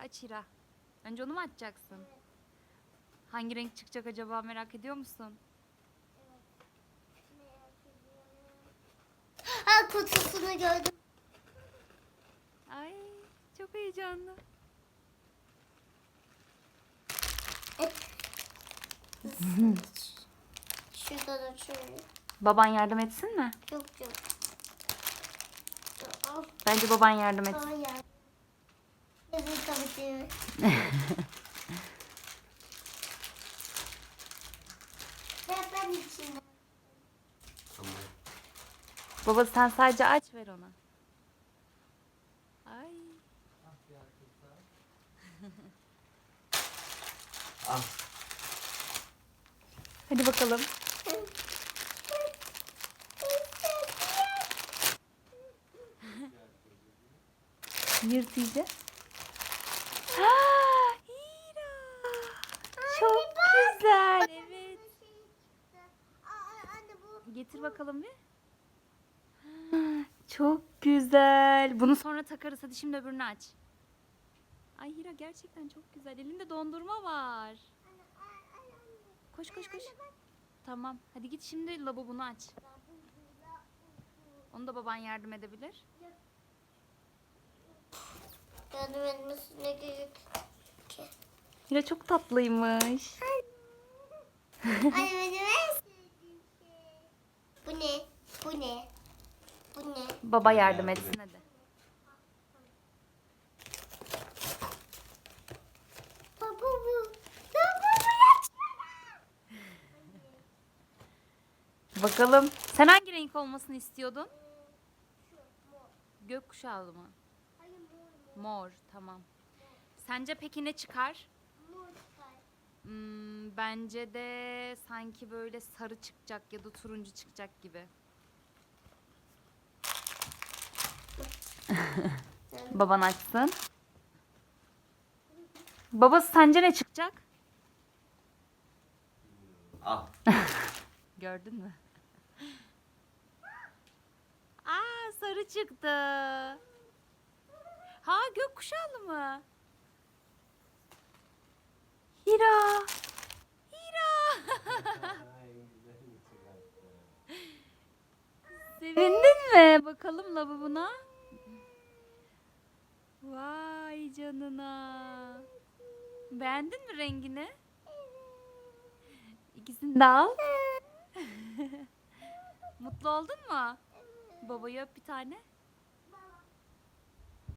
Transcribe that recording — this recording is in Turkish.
Hadi aç Hira. Önce onu mu açacaksın? Hangi renk çıkacak acaba merak ediyor musun? Ha kutusunu gördüm. Ay çok heyecanlı. Şuradan açıyorum. Baban yardım etsin mi? Yok yok. Bence baban yardım etsin. Hayır. Yazı Tamam. Baba sen sadece aç ver ona. Ay. Al. Hadi bakalım. Yırt. Ah, Hira. Çok güzel. Evet. Anne bu Getir bakalım bir. Ah, Çok güzel. Bunu sonra takarız. Hadi şimdi öbürünü aç. Ay Hira gerçekten çok güzel. Elinde dondurma var. Koş koş koş. Tamam. Hadi git şimdi lavabonu aç. Onu da baban yardım edebilir. yardım etmesine gerek ki. Hira çok tatlıymış. Anne benim. Bu ne? Bu ne? Bu ne? Baba yardım etsin hadi. Baba bu. Baba bu Bakalım. Sen hangi renk olmasını istiyordun? Gökkuşağı mı? Hayır mor Mor. Tamam. Sence peki ne çıkar. Hmm, bence de sanki böyle sarı çıkacak ya da turuncu çıkacak gibi. Baban açsın. Babası sence ne çıkacak? Al. Gördün mü? Aa sarı çıktı. Ha gökkuşağlı mı? Hira. Hira. Sevindin mi? Bakalım lavabona. Vay canına. Beğendin mi rengini? İkisini de al. Mutlu oldun mu? Babayı öp bir tane.